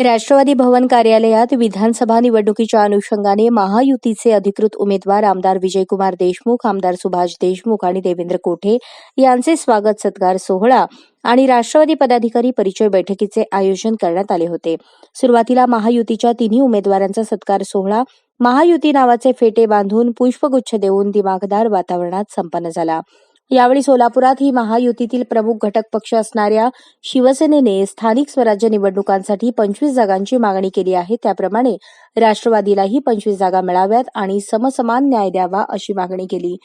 राष्ट्रवादी भवन कार्यालयात विधानसभा निवडणुकीच्या अनुषंगाने महायुतीचे अधिकृत उमेदवार आमदार विजयकुमार देशमुख आमदार सुभाष देशमुख आणि देवेंद्र कोठे यांचे स्वागत सत्कार सोहळा आणि राष्ट्रवादी पदाधिकारी परिचय बैठकीचे आयोजन करण्यात आले होते. सुरुवातीला महायुतीच्या तिन्ही उमेदवारांचा सत्कार सोहळा महायुती नावाचे फेटे बांधून पुष्पगुच्छ देऊन दिमागदार वातावरणात संपन्न झाला. यावेळी सोलापुरात ही महायुतीतील प्रमुख घटक पक्ष असणाऱ्या शिवसेनेने स्थानिक स्वराज्य निवडणुकांसाठी पंचवीस जागांची मागणी केली आहे. त्याप्रमाणे राष्ट्रवादीलाही पंचवीस जागा मिळाव्यात आणि समसमान न्याय द्यावा अशी मागणी केली.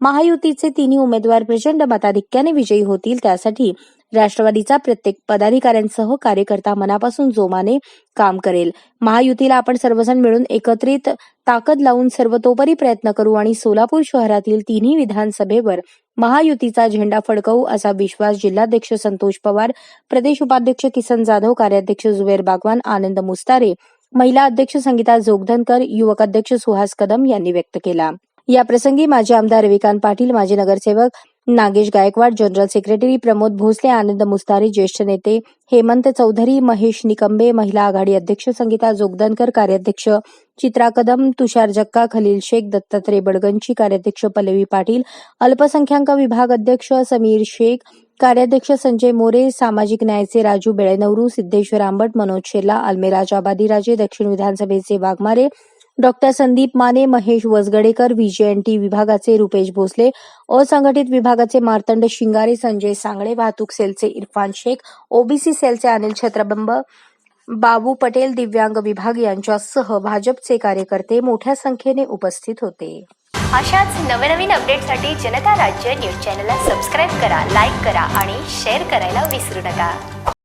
महायुतीचे तिन्ही उमेदवार प्रचंड मताधिक्याने विजयी होतील त्यासाठी राष्ट्रवादीचा प्रत्येक पदाधिकाऱ्यांसह कार्यकर्ता मनापासून जोमाने काम करेल. महायुतीला आपण सर्वजण मिळून एकत्रित ताकद लावून सर्वतोपरी प्रयत्न करू आणि सोलापूर शहरातील तिन्ही विधानसभेवर महायुतीचा झेंडा फडकवू असा विश्वास जिल्हाध्यक्ष संतोष पवार प्रदेश उपाध्यक्ष किसन जाधव कार्याध्यक्ष जुबेर बागवान आनंद मुस्तारे महिला अध्यक्ष संगीता जोगधनकर युवक अध्यक्ष सुहास कदम यांनी व्यक्त केला. या प्रसंगी माजी आमदार रविकांत पाटील माजी नगरसेवक नागेश गायकवाड जनरल सेक्रेटरी प्रमोद भोसले आनंद मुस्तारी ज्येष्ठ नेते हेमंत चौधरी महेश निकंबे महिला आघाडी अध्यक्ष संगीता जोगदनकर कार्याध्यक्ष चित्रा कदम तुषार जक्का खलील शेख दत्तात्रय बडगंची कार्याध्यक्ष पल्लवी पाटील अल्पसंख्याक विभाग अध्यक्ष समीर शेख कार्याध्यक्ष संजय मोरे सामाजिक न्यायचे राजू बेळेनवरू सिद्धेश्वर आंबट मनोज शेला अल्मेराज आबादीराजे दक्षिण विधानसभेचे वाघमारे डॉक्टर संदीप माने महेश वसगडेकर व्हीजेएनटी विभागाचे रुपेश भोसले असंघटित विभागाचे मार्तंड शिंगारे संजय सांगळे वाहतूक सेलचे इरफान शेख ओबीसी सेलचे अनिल छत्रबंब बाबू पटेल दिव्यांग विभाग यांच्यासह भाजपचे कार्यकर्ते मोठ्या संख्येने उपस्थित होते. अशाच नवनवीन अपडेटसाठी जनता राज्य न्यूज चॅनलला सबस्क्राईब करा लाईक करा आणि शेअर करायला विसरू नका.